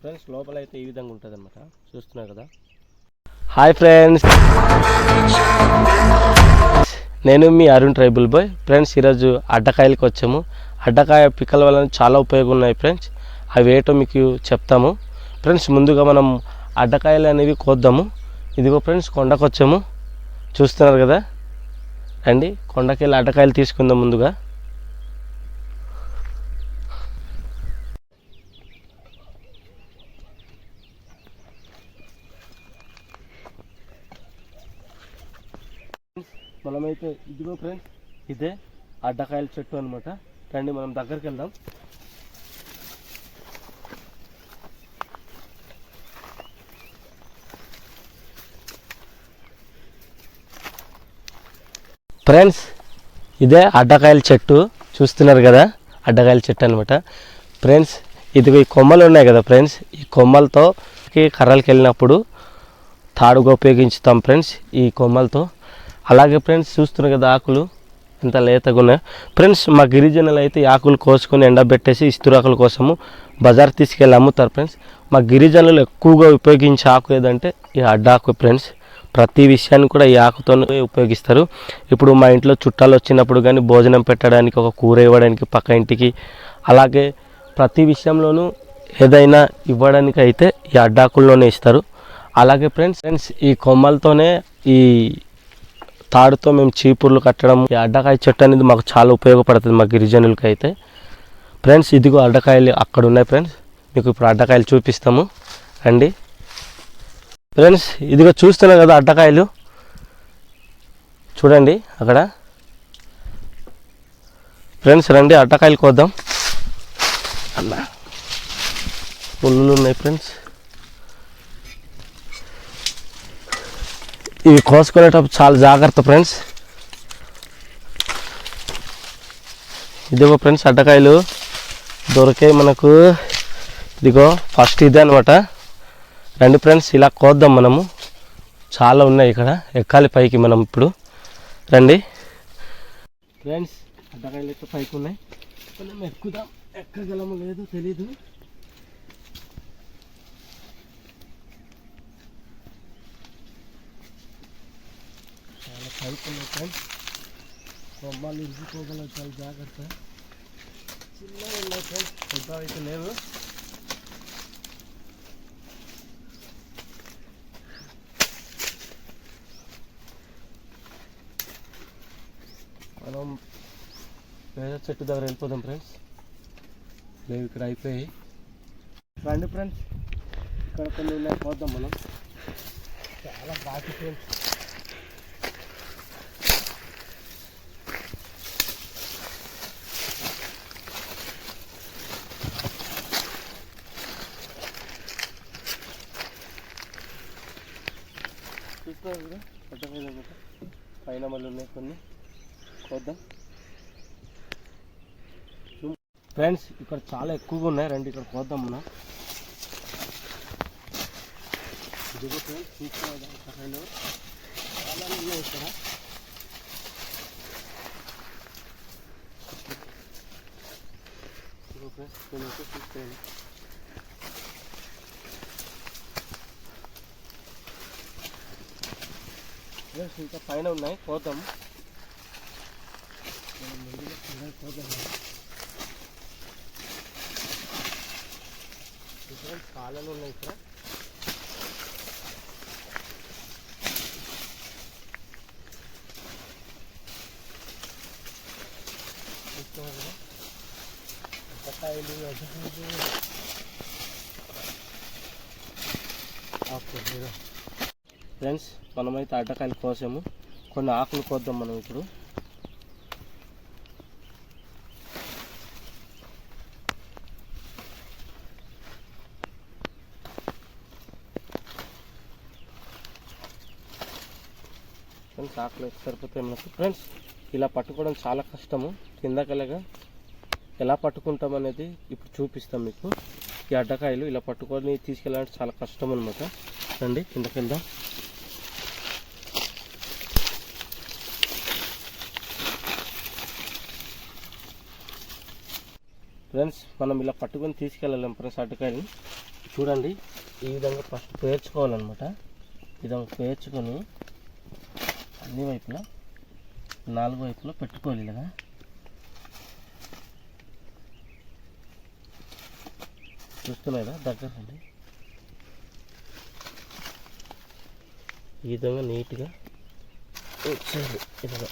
Friends లోపల అయితే ఈ విధంగా ఉంటుంది అనమాట చూస్తున్నారు కదా? హాయ్ ఫ్రెండ్స్ నేను మీ అరుణ్ ట్రైబుల్ బాయ్. ఫ్రెండ్స్ ఈరోజు అడ్డకాయలకు వచ్చాము. అడ్డకాయ పిక్కల వలన చాలా ఉపయోగం ఉన్నాయి ఫ్రెండ్స్ అవి ఏటో మీకు చెప్తాము. ఫ్రెండ్స్ ముందుగా మనం అడ్డకాయలు అనేవి కోద్దాము. ఇదిగో ఫ్రెండ్స్ కొండకు వచ్చాము చూస్తున్నారు కదా? రండి కొండకెళ్ళి అడ్డకాయలు తీసుకుందాం ముందుగా. అయితే ఇదిగో ఫ్రెండ్స్ ఇదే అడ్డకాయల చెట్టు అనమాట రండి మనం దగ్గరికి వెళ్దాం. ఫ్రెండ్స్ ఇదే అడ్డకాయల చెట్టు. చూస్తున్నారు కదా అడ్డకాయల చెట్టు అనమాట ఫ్రెండ్స్ ఇది ఈ కొమ్మలు ఉన్నాయి కదా ఫ్రెండ్స్ ఈ కొమ్మలతో కర్రలకి వెళ్ళినప్పుడు తాడుగా ఉపయోగించుతాం ఫ్రెండ్స్ ఈ కొమ్మలతో. అలాగే ఫ్రెండ్స్ చూస్తున్నారు కదా ఆకులు? ఎంత లేతగా ఉన్నాయి. ఫ్రెండ్స్ మా గిరిజనులు అయితే ఆకులు కోసుకొని ఎండబెట్టేసి ఇస్తురాకుల కోసము బజార్ తీసుకెళ్ళి అమ్ముతారు ఫ్రెండ్స్. మా గిరిజనులు ఎక్కువగా ఉపయోగించే ఆకు ఏదంటే ఈ అడ్డాకు ఫ్రెండ్స్. ప్రతి విషయాన్ని కూడా ఈ ఆకుతోనే ఉపయోగిస్తారు. ఇప్పుడు మా ఇంట్లో చుట్టాలు వచ్చినప్పుడు కానీ భోజనం పెట్టడానికి ఒక కూర ఇవ్వడానికి పక్క ఇంటికి. అలాగే ప్రతి విషయంలోనూ ఏదైనా ఇవ్వడానికి అయితే ఈ అడ్డాకుల్లోనే ఇస్తారు. అలాగే ఫ్రెండ్స్ ఫ్రెండ్స్ ఈ కొమ్మలతోనే ఈ తాడుతో మేము చీపుర్లు కట్టడం ఈ అడ్డకాయ చెట్టు అనేది మాకు చాలా ఉపయోగపడుతుంది మా గిరిజనులకి అయితే. ఫ్రెండ్స్ ఇదిగో అడ్డకాయలు అక్కడ ఉన్నాయి ఫ్రెండ్స్ మీకు ఇప్పుడు అడ్డకాయలు చూపిస్తాము. రండి. ఫ్రెండ్స్ ఇదిగో చూస్తున్నారు కదా అడ్డకాయలు. చూడండి అక్కడ. ఫ్రెండ్స్ రండి అడ్డకాయలు కోద్దాం. అన్న పుల్లులు ఉన్నాయి ఫ్రెండ్స్ ఇవి కోసుకునేటప్పుడు చాలా జాగ్రత్త ఫ్రెండ్స్. ఇదిగో ఫ్రెండ్స్ అడ్డకాయలు దొరికే మనకు. ఇదిగో ఫస్ట్ ఇదే అనమాట రండి ఫ్రెండ్స్ ఇలా కోద్దాం మనము. చాలా ఉన్నాయి ఇక్కడ ఎక్కాలి పైకి మనం ఇప్పుడు. రండి. ఫ్రెండ్స్ అడ్డకాయలు అయితే పైకి ఉన్నాయి. మనం ఎక్కుదాం ఎక్కగలము లేదో తెలీదు. ఉన్నాయి ఫ్రెండ్స్ కొమ్మలు ఇరుచుకోగలవు చాలా జాగ్రత్త చిన్నగా ఉన్నాయి ఫ్రెండ్స్ పెద్ద అయితే లేవు మనం వేరే చెట్టు దగ్గర వెళ్ళిపోదాం ఫ్రెండ్స్. లేవు ఇక్కడ అయిపోయి రండి ఫ్రెండ్స్. ఇక్కడ కొన్ని ఉన్నాయి పోద్దాం మనం. చాలా బాగా ఫ్రెండ్స్ పైన మళ్ళీ ఉన్నాయి కొన్ని. చూద్దాం. ఫ్రెండ్స్ ఇక్కడ చాలా ఎక్కువగా ఉన్నాయి. రండి ఇక్కడ పోద్దాం మనం. ఇదిగో ఫ్రెండ్స్ చూస్తున్నారు కదా ఇక్కడ రెండు. చాలా ఉన్నాయి ఇక్కడ. ఇదిగో ఫ్రెండ్స్ కొన్ని అయితే చూసుకోండి ఫ్రెండ్స్ ఇంకా పైన ఉన్నాయి పోదాం మనం ముందుగా కిందకి పోదాం ఫ్రెండ్స్ కాలాలు ఉన్నాయి ఇక్కడ చూస్తున్నారు కదా? అట్టకాయలు, అడ్డకాయలు. ఆకు, ఇదిగో. ఫ్రెండ్స్ మనమైతే అడ్డకాయలు కోసాము కొన్ని ఆకులు కోద్దాం మనం ఇప్పుడు. ఫ్రెండ్స్ ఆకులు అయితే సరిపోతాయి మనకు? ఫ్రెండ్స్ ఇలా పట్టుకోవడం చాలా కష్టము. కిందకలగా ఎలా పట్టుకుంటాం అనేది ఇప్పుడు చూపిస్తాం మీకు. ఈ అడ్డకాయలు ఇలా పట్టుకొని తీసుకెళ్ళాలంటే చాలా కష్టం అనమాట రండి కిందకి వెళ్దాం ఫ్రెండ్స్ మనం ఇలా పట్టుకొని తీసుకెళ్ళలేం ఫ్రెండ్స్ అటుకాయని చూడండి ఈ విధంగా ఫస్ట్ పేర్చుకోవాలన్నమాట. ఈ విధంగా పేర్చుకొని అన్ని వైపులా నాలుగు వైపులా పెట్టుకోవాలి ఇలాగా చూస్తున్నారా దగ్గర అండి ఈ విధంగా నీట్గా వచ్చేది ఇలాగా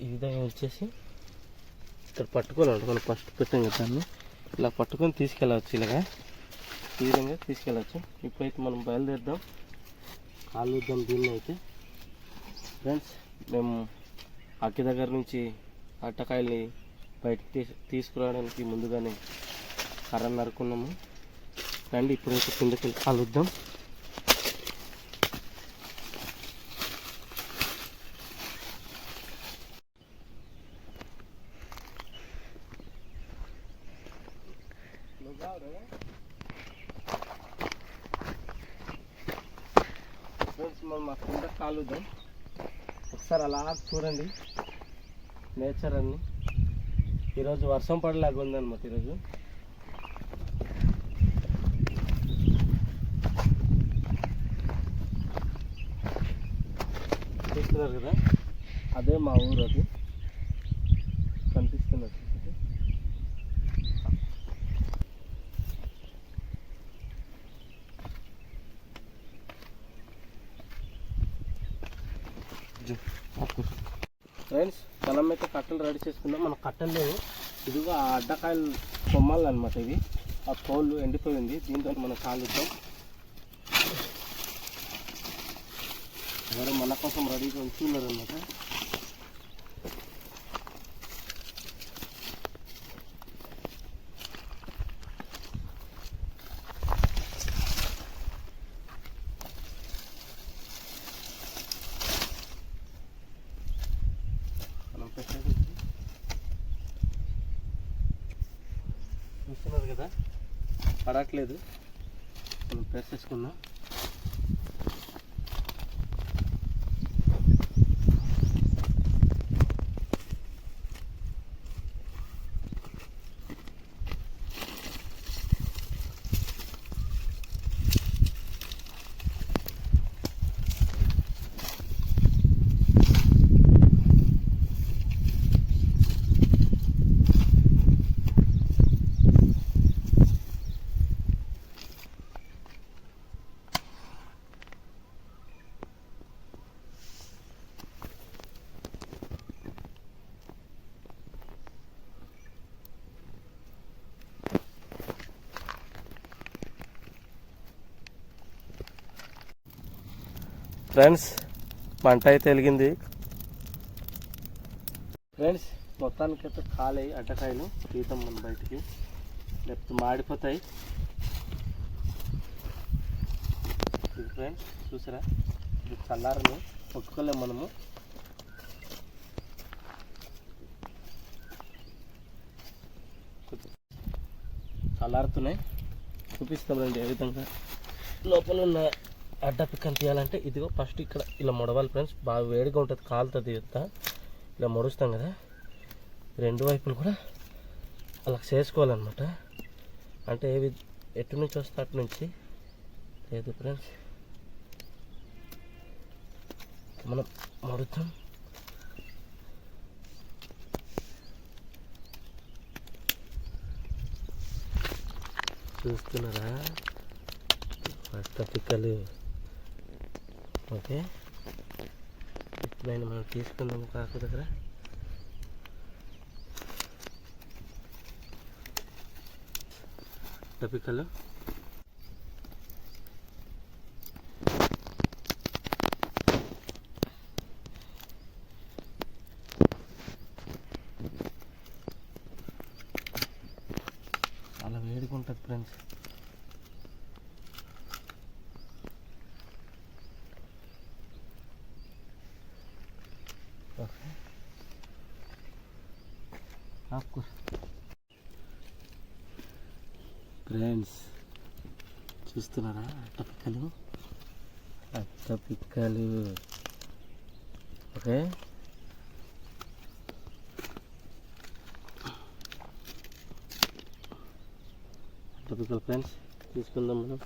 ఈ విధంగా వచ్చేసి ఇక్కడ పట్టుకోవాలి. మనం ఫస్ట్ పెట్టాం కదా దాన్ని. ఇలా పట్టుకొని తీసుకెళ్ళవచ్చు ఇలాగా. ఈ విధంగా తీసుకెళ్ళచ్చు ఇప్పుడైతే మనం బయలుదేరుదాం. కాలుద్దాం దీన్ని అయితే. ఫ్రెండ్స్ మేము అక్కి దగ్గర నుంచి అట్టకాయల్ని బయటకు తీసు తీసుకురావడానికి ముందుగానే కర్ర నరుకున్నాము రండి ఇప్పుడైతే కిందకి కాలుద్దాం ఒకసారి అలా చూడండి. నేచర్ అన్ని. ఈరోజు వర్షం పడేలాగా ఉందన్నమాట ఈరోజు. చూస్తున్నారు కదా? అదే మా ఊరు అది. ఫ్రెండ్స్ మనం అయితే కట్టలు రెడీ చేసుకుందాం. మనం కట్టలు లేవు. ఇదిగో ఆ అడ్డకాయలు కొమ్మాలి అనమాట ఇవి. ఆ తోళ్ళు ఎండిపోయింది. దీంతో మనం కాలుద్దాం. ఎవరు మన కోసం రెడీగా ఉంచున్నారు అనమాట మనం పెట్టేది చూస్తున్నారు కదా? పడట్లేదు. మనం ప్రెస్ చేసుకున్నాం ఫ్రెండ్స్ మంట అయితే వెలిగింది. ఫ్రెండ్స్ మొత్తానికి అయితే ఖాళీ అడ్డకాయలు తీద్దాం మనం బయటికి. లేకపోతే మాడిపోతాయి. ఇది ఫ్రెండ్స్ చూసారా? ఇది చల్లారని పట్టుకోలేము మనము. కొంచెం చల్లారుతున్నాయి. చూపిస్తాం రండి ఏ విధంగా. లోపల ఉన్న అడ్డ పిక్కని తీయాలంటే ఇదిగో ఫస్ట్ ఇక్కడ ఇలా మొడవాలి ఫ్రెండ్స్. బాగా వేడిగా ఉంటుంది కాలుతుంది ఇదంతా. ఇలా మొడుస్తాం కదా. రెండు వైపులు కూడా అలా చేసుకోవాలన్నమాట. అంటే ఏవి ఎటు నుంచి వస్తే అటు నుంచి లేదు ఫ్రెండ్స్. మనం మడుతాం చూస్తున్నారా? ఫస్ట్ పిక్కలు ఓకే. ఎప్పుడైనా మనం తీసుకుందాము కాకు దగ్గర. పిక్కలు Bak. friends ఫ్రెండ్స్ చూస్తున్నారా అట్ట పిక్కలు అట్ట పిక్కలు ఓకే అట్ట పిక్కలు ఫ్రెండ్స్ తీసుకుందాం మనం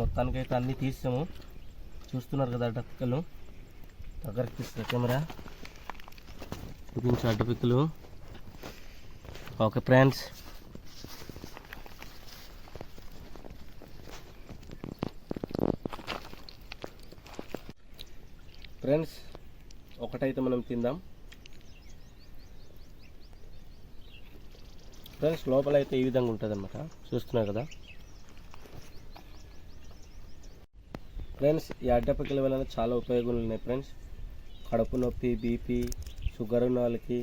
మొత్తానికైతే అన్నీ తీసాము. చూస్తున్నారు కదా అడ్డపిక్కలు. దగ్గరికి కెమెరా. చూపించే అడ్డపిక్కలు. Okay friends. ఫ్రెండ్స్ ఒకటైతే మనం తిందాం. ఫ్రెండ్స్ లోపల అయితే ఈ విధంగా ఉంటుంది అనమాట చూస్తున్నారు కదా? ఫ్రెండ్స్ ఈ అడ్డపిక్కల వలన చాలా ఉపయోగాలు ఉన్నాయి ఫ్రెండ్స్ కడుపు నొప్పి బీపీ షుగర్ ఉన్న వాళ్ళకి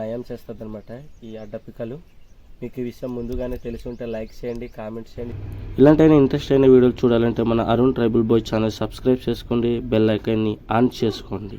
నయం చేస్తుంది అనమాట ఈ అడ్డపికలు మీకు ఈ విషయం ముందుగానే తెలిసి ఉంటే లైక్ చేయండి కామెంట్ చేయండి. ఇలాంటి ఇంట్రెస్ట్ అయిన వీడియోలు చూడాలంటే మన Arun tribal boy channel subscribe చేసుకోండి బెల్ ఐకాన్ని ఆన్ చేసుకోండి.